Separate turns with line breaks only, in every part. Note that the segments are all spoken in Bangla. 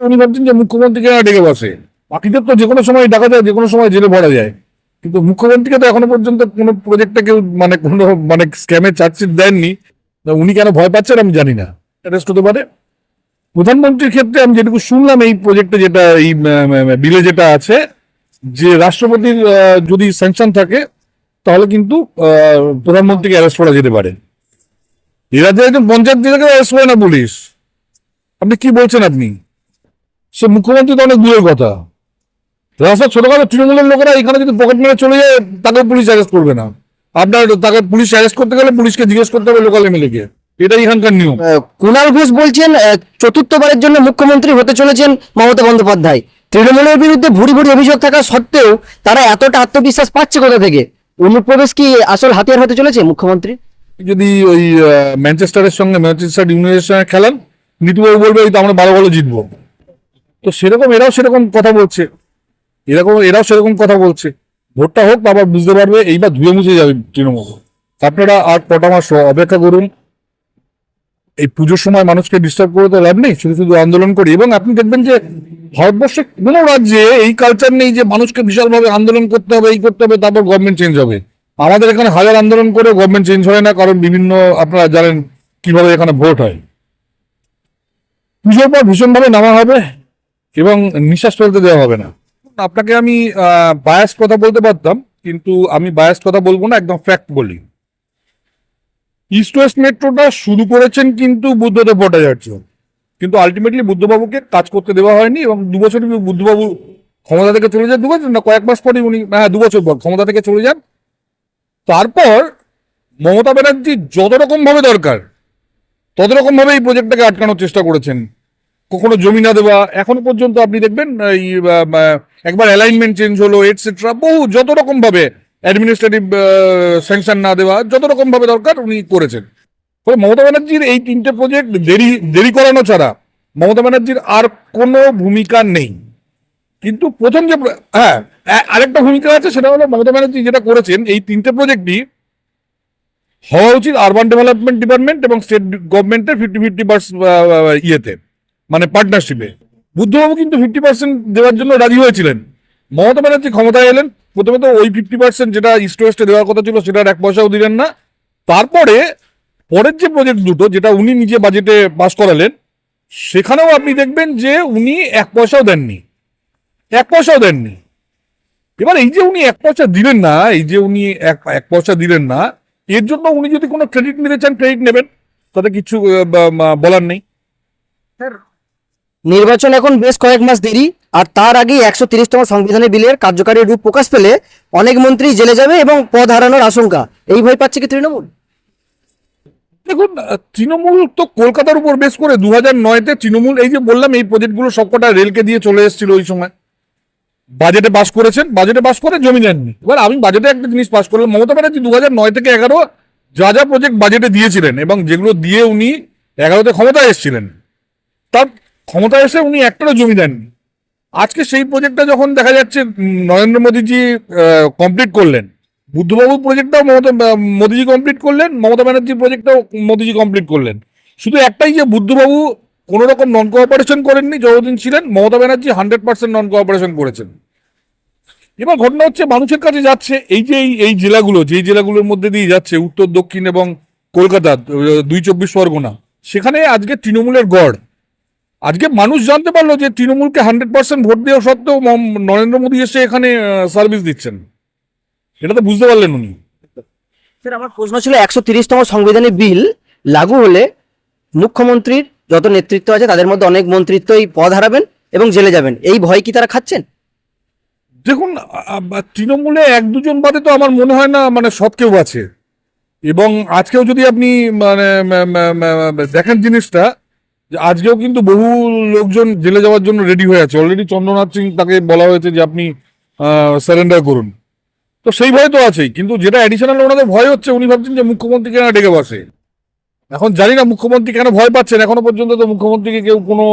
উনি ভাবছেন যে মুখ্যমন্ত্রীকে ডেকে বসে। বাকিদের তো যে কোনো সময় ডাকা যায় যে কোনো সময় জেলে ভরা যায়। কিন্তু মুখ্যমন্ত্রীকে তো এখনও পর্যন্ত কোনো প্রজেক্টটা কেউ মানে কোনো মানে স্ক্যামের চার্জশিট দেননি। উনি কেন ভয় পাচ্ছেন আমি জানি না। অ্যারেস্ট হতে পারে। প্রধানমন্ত্রীর ক্ষেত্রে আমি যেটুকু শুনলাম এই প্রজেক্টে যেটা, এই বিলে যেটা আছে, যে রাষ্ট্রপতির যদি স্যাংশন থাকে, তাহলে কিন্তু প্রধানমন্ত্রীকে অ্যারেস্ট করা যেতে পারে। এ রাজ্যে একজন পঞ্চায়েত থেকে অ্যারেস্ট করে না পুলিশ। আপনি কি বলছেন আপনি? সে মুখ্যমন্ত্রী তো অনেক দূরের কথা। রাস্তার ছোটখাটো তৃণমূলের লোকেরা এখানে যদি পকেট মেরে চলে যায় তাকে পুলিশ অ্যারেস্ট করবে না। আপনার তাকে পুলিশ অ্যারেস্ট করতে গেলে পুলিশকে জিজ্ঞেস করতে হবে লোকাল এমএলএ কে। এটাই এখানকার নিয়ম।
কুণাল ঘোষ বলছেন চতুর্থবারের জন্য মুখ্যমন্ত্রী হতে চলেছেন মমতা বন্দ্যোপাধ্যায়। তৃণমূলের বিরুদ্ধে ভুরি ভুরি অভিযোগ থাকা সত্ত্বেও তারা এতটা আত্মবিশ্বাস পাচ্ছে কোথা থেকে? অনুপ্রবেশ কি আসল হাতিয়ার হতে চলেছে মুখ্যমন্ত্রী?
যদি ওই ম্যানচেস্টারের সঙ্গে ম্যানচেস্টার ইউনাইটেডের সঙ্গে খেলান নীতিবাবু বলবে আমরা ভালো ভালো জিতবো। তো সেরকম এরাও সেরকম কথা বলছে। এরকম, এরাও সেরকম কথা বলছে। ভোটটা হোক আবার বুঝতে পারবে, এইবার ধুয়ে মুছে যাবে তৃণমূল। আপনারা আর কটা মাস অপেক্ষা করুন। এই পুজোর সময় মানুষকে ডিস্টার্ব করে তো লাভ নেই, শুধু শুধু আন্দোলন করি। এবং আপনি দেখবেন যে ভারতবর্ষে কোনো রাজ্যে এই কালচার নেই যে মানুষকে বিশালভাবে আন্দোলন করতে হবে, এই করতে হবে, তারপর গভর্নমেন্ট চেঞ্জ হবে। আমাদের এখানে হাজার আন্দোলন করে গভর্নমেন্ট চেঞ্জ হয় না, কারণ বিভিন্ন আপনারা জানেন কীভাবে এখানে ভোট হয়। পুজোর পর ভীষণভাবে নামা হবে। এবং নিঃশ্বাস ফেলতে দেওয়া হবে না। আপনাকে আমি বায়াস কথা বলতে পারতাম, কিন্তু আমি বায়াস কথা বলব না, একদম ফ্যাক্ট বলি। ইস্ট ওয়েস্ট মেট্রোটা শুরু করেছেন কিন্তু বুদ্ধদেব ভট্টাচার্য। কিন্তু আলটিমেটলি বুদ্ধবাবুকে কাজ করতে দেওয়া হয়নি এবং দু বছর বুদ্ধবাবু ক্ষমতা থেকে চলে যান, দু বছর না, কয়েক মাস পরে উনি হ্যাঁ দু বছর পর ক্ষমতা থেকে চলে যান। তারপর মমতা ব্যানার্জি যত রকম ভাবে দরকার, তত রকম ভাবে এই প্রজেক্টটাকে আটকানোর চেষ্টা করেছেন। কখনো জমি না দেওয়া, এখনও পর্যন্ত আপনি দেখবেন, এই একবার অ্যালাইনমেন্ট চেঞ্জ হলো এটসেট্রা বহু, যত রকম ভাবে অ্যাডমিনিস্ট্রেটিভ স্যাংশন না দেওয়া, যত রকম ভাবে দরকার উনি করেছেন। ফলে মমতা ব্যানার্জির এই তিনটে প্রজেক্ট দেরি দেরি করানো ছাড়া মমতা ব্যানার্জির আর কোনো ভূমিকা নেই। কিন্তু প্রথম যে হ্যাঁ আরেকটা ভূমিকা আছে, সেটা হলো মমতা ব্যানার্জি যেটা করেছেন, এই তিনটে প্রজেক্টই হওয়া উচিত আরবান ডেভেলপমেন্ট ডিপার্টমেন্ট এবং স্টেট গভর্নমেন্টের ফিফটি ফিফটি পার্স ইয়েতে। মানে পার্টনারশিপে বুদ্ধবাবু কিন্তু ফিফটি পার্সেন্ট দেওয়ার জন্য রাজি হয়েছিলেন। মমতা ব্যানার্জি ক্ষমতায় এলেন। প্রথমে তো ওই ফিফটি পার্সেন্ট যেটা ইস্ট ওয়েস্টে দেওয়ার কথা ছিল, সেটার এক পয়সাও দিলেন না। তারপরে পরের যে প্রজেক্ট দুটো, যেটা উনি নিজে বাজেটে পাস করালেন, সেখানেও আপনি দেখবেন যে উনি এক পয়সাও দেননি। এক পয়সাও দেননি। এবার এই যে উনি এক পয়সা দিলেন না, এই যে উনি এক এক পয়সা দিলেন না, এর জন্য উনি যদি কোনো ক্রেডিট নিতে চান ক্রেডিট নেবেন। তাতে কিছু বলার নেই।
নির্বাচন এখন বেশ কয়েক মাস দেরি, আর তার আগে একশো তিরিশতম সংবিধানের বিলের কার্যকারী রূপ প্রকাশ পেলে অনেক মন্ত্রী জেলে যাবে এবং পদ হারানোর আশঙ্কা। এই ভয় পাচ্ছে কি তৃণমূল?
দেখুন তৃণমূল তো কলকাতার উপর বেশ করে দু হাজার নয়তে তৃণমূল, এই যে বললাম, এই প্রজেক্টগুলো সবকটা রেলকে দিয়ে চলে এসেছিল ওই সময়। বাজেটে পাস করেছেন, বাজেটে পাস করে জমি নেননি। এবার আমি বাজেটে একটা জিনিস পাস করলাম, মমতা ব্যানার্জি দু হাজার নয় থেকে এগারো যা যা প্রজেক্ট বাজেটে দিয়েছিলেন এবং যেগুলো দিয়ে উনি এগারোতে ক্ষমতায় এসেছিলেন, তার ক্ষমতায় এসে উনি একটারও জমি দেননি। আজকে সেই প্রজেক্টটা যখন দেখা যাচ্ছে নরেন্দ্র মোদীজি কমপ্লিট করলেন। বুদ্ধবাবুর প্রজেক্টটাও মমতা, মোদীজি কমপ্লিট করলেন, মমতা ব্যানার্জির প্রজেক্টটাও মোদীজি কমপ্লিট করলেন। শুধু একটাই যে বুদ্ধবাবু কোনো রকম নন কোঅপারেশন করেননি, যতদিন ছিলেন, Mamata Banerjee hundred percent non cooperation করেছেন। এবার ঘটনা হচ্ছে, মানুষের কাছে যাচ্ছে, এই যে এই- জেলাগুলো যেই জেলাগুলোর মধ্যে দিয়ে যাচ্ছে, উত্তর, দক্ষিণ এবং কলকাতা, দুই চব্বিশ পরগনা, সেখানে আজকে তৃণমূলের গড়। আজকে মানুষ জানতে পারল যে তৃণমূলকে হান্ড্রেড পার্সেন্ট ভোট দেওয়া সত্ত্বেও নরেন্দ্র মোদী এসে এখানে সার্ভিস দিচ্ছেন। এটা তো বুঝতে পারলেন উনি।
স্যার আমার প্রশ্ন ছিল একশো তিরিশতম সংবিধানের বিল লাগু হলে মুখ্যমন্ত্রীর যত নেতৃত্ব আছে তাদের মধ্যে অনেক মন্ত্রিত্বই পদ হারাবেন এবং জেলে যাবেন। এই ভয় কি তারা খাচ্ছেন?
দেখুন তৃণমূলে এক দুজন বাদে তো আমার মনে হয় না মানে সৎ কেউ আছে। এবং আজকেও যদি আপনি মানে দেখেন জিনিসটা আজকেও কিন্তু বহু লোকজন জেলে যাওয়ার জন্য রেডি হয়ে আছে। অলরেডি চন্দ্রনাথ সিং তাকে বলা হয়েছে যে আপনি সারেন্ডার করুন। তো সেই ভয় তো আছেই, কিন্তু যেটা অ্যাডিশনাল ওনাদের ভয় হচ্ছে, উনি ভাবছেন যে মুখ্যমন্ত্রী কেন ডেকে বসে? এখন জানি না মুখ্যমন্ত্রী কেন ভয় পাচ্ছেন, এখনও পর্যন্ত তো মুখ্যমন্ত্রীকে কেউ কোনো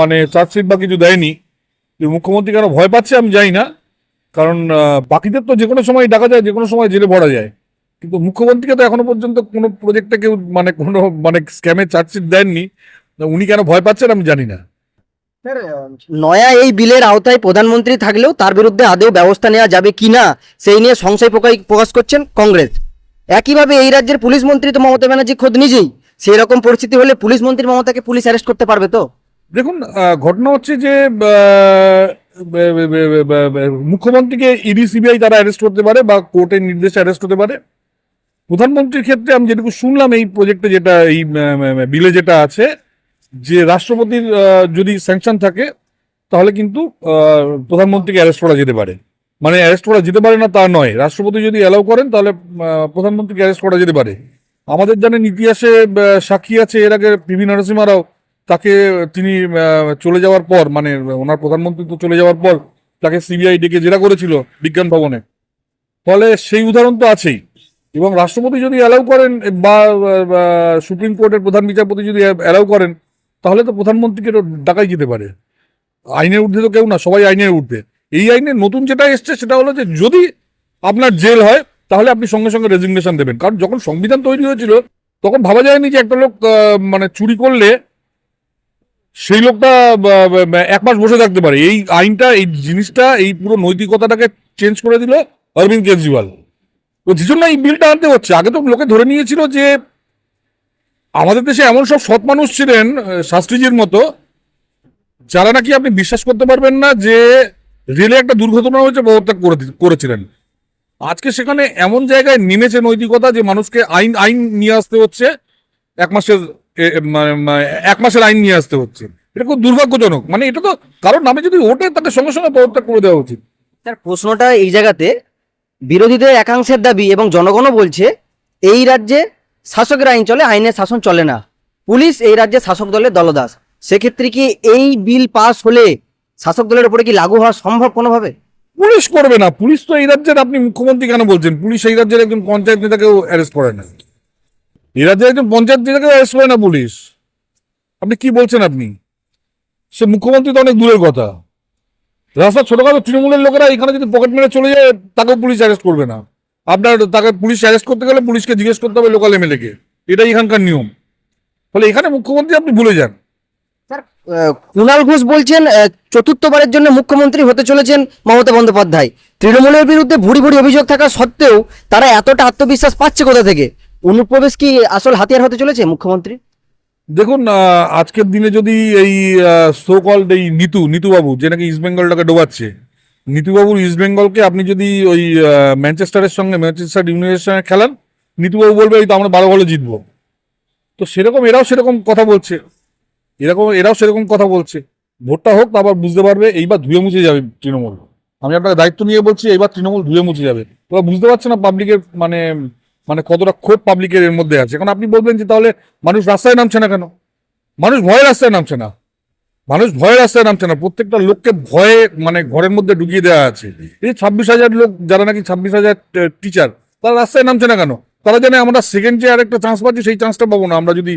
মানে চার্জশিট বা কিছু দেয়নি। যে মুখ্যমন্ত্রী কেন ভয় পাচ্ছে আমি জানি না, কারণ বাকিদের তো যে কোনো সময় ডাকা যায় যে কোনো সময় জেলে ভরা যায়। কিন্তু মুখ্যমন্ত্রীকে তো এখনও পর্যন্ত কোনো প্রজেক্টে কেউ মানে কোনো মানে স্ক্যামের চার্জশিট দেননি। উনি কেন ভয় পাচ্ছেন আমি জানি না।
নয়া এই বিলের আওতায় প্রধানমন্ত্রী থাকলেও তার বিরুদ্ধে আদৌ ব্যবস্থা নেওয়া যাবে কি না সেই নিয়ে সংশয় প্রকাশ- করছেন কংগ্রেস। একইভাবে এই রাজ্যের পুলিশ মন্ত্রী তো মমতা ব্যানার্জি খোদ নিজেই। সেই রকম পরিস্থিতি হলে পুলিশ মন্ত্রী মমতাকে পুলিশ অ্যারেস্ট করতে পারবে তো?
দেখুন ঘটনা হচ্ছে যে মুখ্যমন্ত্রীকে ইডি সিবিআই তারা অ্যারেস্ট করতে পারে বা কোর্টের নির্দেশে অ্যারেস্ট হতে পারে। প্রধানমন্ত্রীর ক্ষেত্রে আমি যেটুকু শুনলাম এই প্রজেক্টে যেটা এই বিলে যেটা আছে যে রাষ্ট্রপতির যদি স্যাংশন থাকে, তাহলে কিন্তু প্রধানমন্ত্রীকে অ্যারেস্ট করা যেতে পারে। মানে অ্যারেস্ট করা যেতে পারে না তা নয়। রাষ্ট্রপতি যদি অ্যালাউ করেন, তাহলে প্রধানমন্ত্রীকে অ্যারেস্ট করা যেতে পারে। আমাদের জানেন ইতিহাসে সাক্ষী আছে, এর আগে পিভি নরসিংহ রাও তাকে তিনি চলে যাওয়ার পর মানে ওনার প্রধানমন্ত্রী তো চলে যাওয়ার পর, তাকে সিবিআই ডেকে জেরা করেছিল বিজ্ঞান ভবনে। ফলে সেই উদাহরণ তো আছেই। এবং রাষ্ট্রপতি যদি অ্যালাউ করেন, বা সুপ্রিম কোর্টের প্রধান বিচারপতি যদি অ্যালাউ করেন তাহলে তো প্রধানমন্ত্রীকে ডাকাই যেতে পারে। আইনের ঊর্ধ্বে তো কেউ না, সবাই আইনের ঊর্ধ্বে। এই আইনে নতুন যেটা এসছে সেটা হলো যে যদি আপনার জেল হয়, তাহলে আপনি সঙ্গে সঙ্গে রেজিগনেশন দেবেন। কারণ যখন সংবিধান তৈরি হয়েছিল, তখন ভাবা যায়নি যে একটা লোক মানে চুরি করলে সেই লোকটা এক মাস বসে থাকতে পারে। এই আইনটা, এই জিনিসটা, এই পুরো নৈতিকতাটাকে চেঞ্জ করে দিল অরবিন্দ কেজরিওয়াল। তো যে জন্য এই বিলটা আনতে হচ্ছে। আগে তো লোকে ধরে নিয়েছিল যে আমাদের দেশে এমন সব সৎ মানুষ ছিলেন শাস্ত্রীজির মতো, যারা নাকি আপনি বিশ্বাস করতে পারবেন না যে রেলে একটা দুর্ঘটনা হয়েছে পদত্যাগ করে করেছিলেন। আজকে সেখানে এমন জায়গায় নেমেছে নৈতিকতা যে মানুষকে আইন আইন নিয়ে আসতে হচ্ছে, এক মাসের এক মাসের আইন নিয়ে আসতে হচ্ছে। এটা খুব দুর্ভাগ্যজনক। মানে এটা তো কারোর নামে যদি ওঠে, তাকে সঙ্গে সঙ্গে পদত্যাগ করে দেওয়া উচিত।
স্যার, প্রশ্নটা এই জায়গাতে, বিরোধীদের একাংশের দাবি এবং জনগণও বলছে, এই রাজ্যে শাসকের আইন চলে, আইনের শাসন চলে না। পুলিশ এই রাজ্যে শাসক দলের দলদাস। সেক্ষেত্রে কি এই বিল পাস হলে শাসক দলের উপরে কি লাগু হওয়া সম্ভব কোনোভাবে?
পুলিশ করবে না। পুলিশ তো এই রাজ্যের, আপনি মুখ্যমন্ত্রী কেন বলছেন? পুলিশ এই রাজ্যের একজন পঞ্চায়েত নেতাকেও অ্যারেস্ট করে না। এই রাজ্যের একজন পঞ্চায়েত নেতাকেও অ্যারেস্ট করে না পুলিশ। আপনি কি বলছেন আপনি? সে মুখ্যমন্ত্রী তো অনেক দূরের কথা। রাস্তার ছোটখাটো তৃণমূলের লোকেরা এখানে যদি পকেট মেরে চলে যায়, তাকেও পুলিশ অ্যারেস্ট করবে না। আপনার তাকে পুলিশ অ্যারেস্ট করতে গেলে পুলিশকে জিজ্ঞেস করতে হবে লোকাল এমএলএকে এটাই এখানকার নিয়ম। ফলে এখানে মুখ্যমন্ত্রী আপনি ভুলে যান।
স্যার কুণাল ঘোষ বলছেন চতুর্থবারের জন্য মুখ্যমন্ত্রী হতে চলেছেন মমতা বন্দ্যোপাধ্যায়। তৃণমূলের বিরুদ্ধে ভুড়ি ভুড়ি অভিযোগ থাকা সত্ত্বেও তারা এতটা আত্মবিশ্বাস পাচ্ছে কোথা থেকে? অনুপ্রবেশ কি আসল হাতিয়ার হতে চলেছে মুখ্যমন্ত্রী?
দেখুন আজকের দিনে যদি এই সো কল্ড এই নিতু নিতুবাবু যে নাকি ইস্ট বেঙ্গলটাকে ডোবাচ্ছে নিতুবাবুর ইস্ট বেঙ্গলকে আপনি যদি ওই ম্যানচেস্টারের সঙ্গে ম্যানচেস্টার ইউনাইটেডের সঙ্গে খেলান, নিতুবাবু বলবে এই তো আমরা বারো বলে জিতবো। তো সেরকম এরাও সেরকম কথা বলছে। এরকম, এরাও সেরকম কথা বলছে। ভোটটা হোক তারপর বুঝতে পারবে, এইবার ধুয়ে মুছে যাবে তৃণমূল। আমি আপনাকে দায়িত্ব নিয়ে বলছি, এইবার তৃণমূল ধুয়ে মুছে যাবে। তোরা বুঝতে পারছে না পাবলিকের মানে মানে কতটা ক্ষোভ পাবলিকের এর মধ্যে আছে। এখন আপনি বলবেন যে তাহলে মানুষ রাস্তায় নামছে না কেন? মানুষ ভয়ে রাস্তায় নামছে না। মানুষ ভয়ে রাস্তায় নামছে না, প্রত্যেকটা লোককে ভয়ে মানে ঘরের মধ্যে ঢুকিয়ে দেওয়া আছে। এই ছাব্বিশ হাজার লোক যারা নাকি ছাব্বিশ হাজার টিচার তারা রাস্তায় নামছে না কেন? তারা জানে আমরা সেকেন্ড যে আরেকটা চান্স পাচ্ছি, সেই চান্সটা পাবো না, আমরা যদি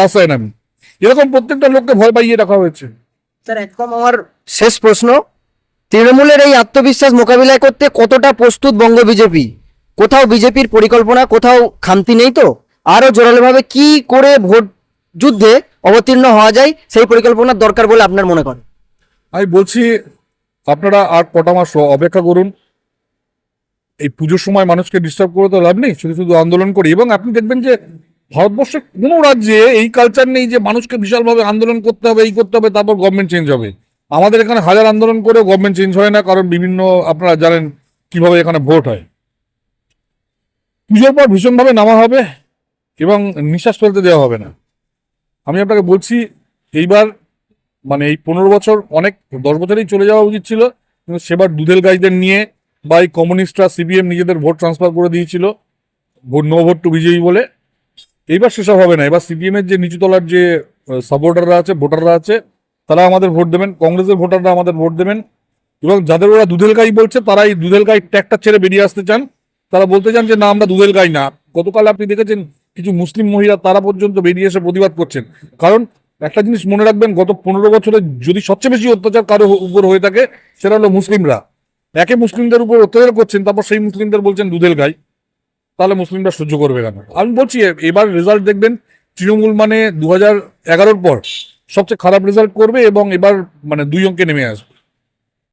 রাস্তায় নামি। এরকম প্রত্যেকটা লোককে ভয় পাইয়ে রাখা হয়েছে।
স্যার একদম আমার শেষ প্রশ্ন। তৃণমূলের এই আত্মবিশ্বাস মোকাবিলায় করতে কতটা প্রস্তুত বঙ্গ বিজেপি? কোথাও বিজেপির পরিকল্পনা, কোথাও খামতি নেই তো? আরও জোরালোভাবে কি করে ভোট যুদ্ধে অবতীর্ণ হওয়া যায়, সেই পরিকল্পনার দরকার বলে আপনার মনে করেন।
আমি বলছি, আপনারা আর কটা মাস অপেক্ষা করুন। এই পুজোর সময় মানুষকে ডিস্টার্ব করে তো লাভ নেই, শুধু শুধু আন্দোলন করি। এবং আপনি দেখবেন যে, ভারতবর্ষের কোনো রাজ্যে এই কালচার নেই যে, মানুষকে বিশালভাবে আন্দোলন করতে হবে, এই করতে হবে, তারপর গভর্নমেন্ট চেঞ্জ হবে। আমাদের এখানে হাজার আন্দোলন করেও গভর্নমেন্ট চেঞ্জ হয় না, কারণ বিভিন্ন আপনারা জানেন কীভাবে এখানে ভোট হয়। পুজোর পর ভীষণভাবে নামা হবে এবং নিঃশ্বাস ফেলতে দেওয়া হবে না। আমি আপনাকে বলছি, এইবার মানে এই পনেরো বছর, অনেক দশ বছরেই চলে যাওয়া উচিত ছিল, কিন্তু সেবার দুধেল গাইদের নিয়ে বা এই কমিউনিস্টরা, সিপিএম নিজেদের ভোট ট্রান্সফার করে দিয়েছিল, ভোট নো ভোট টু বিজয়ী বলে। এইবার সেসব হবে না। এবার সিপিএম এর যে নিচুতলার যে সাপোর্টাররা আছে, ভোটাররা আছে, তারা আমাদের ভোট দেবেন, কংগ্রেসের ভোটাররা আমাদের ভোট দেবেন, এবং যাদের ওরা দুধেল গাই বলছে তারা এই দুধেল গাই ট্যাগটা ছেড়ে বেরিয়ে আসতে চান। তারা বলতে চান যে, না, আমরা দুধেল গাই না। গতকাল আপনি দেখেছেন কিছু মুসলিম মহিলা তারা পর্যন্ত বেরিয়ে এসে প্রতিবাদ করছেন। কারণ একটা জিনিস মনে রাখবেন, গত পনেরো বছরে যদি সবচেয়ে বেশি অত্যাচার কারও উপর হয়ে থাকে, সেটা হলো মুসলিমরা। একে মুসলিমদের উপর অত্যাচার করছেন, তারপর সেই মুসলিমদের বলছেন, দুধেল গাই তাহলে মুসলিমরা সহ্য করবে কেন? আমি বলছি, এবার রেজাল্ট দেখবেন, তৃণমূল মানে দু হাজার পর সবচেয়ে খারাপ রেজাল্ট করবে এবং এবার মানে দুই অঙ্কে নেমে আসবে।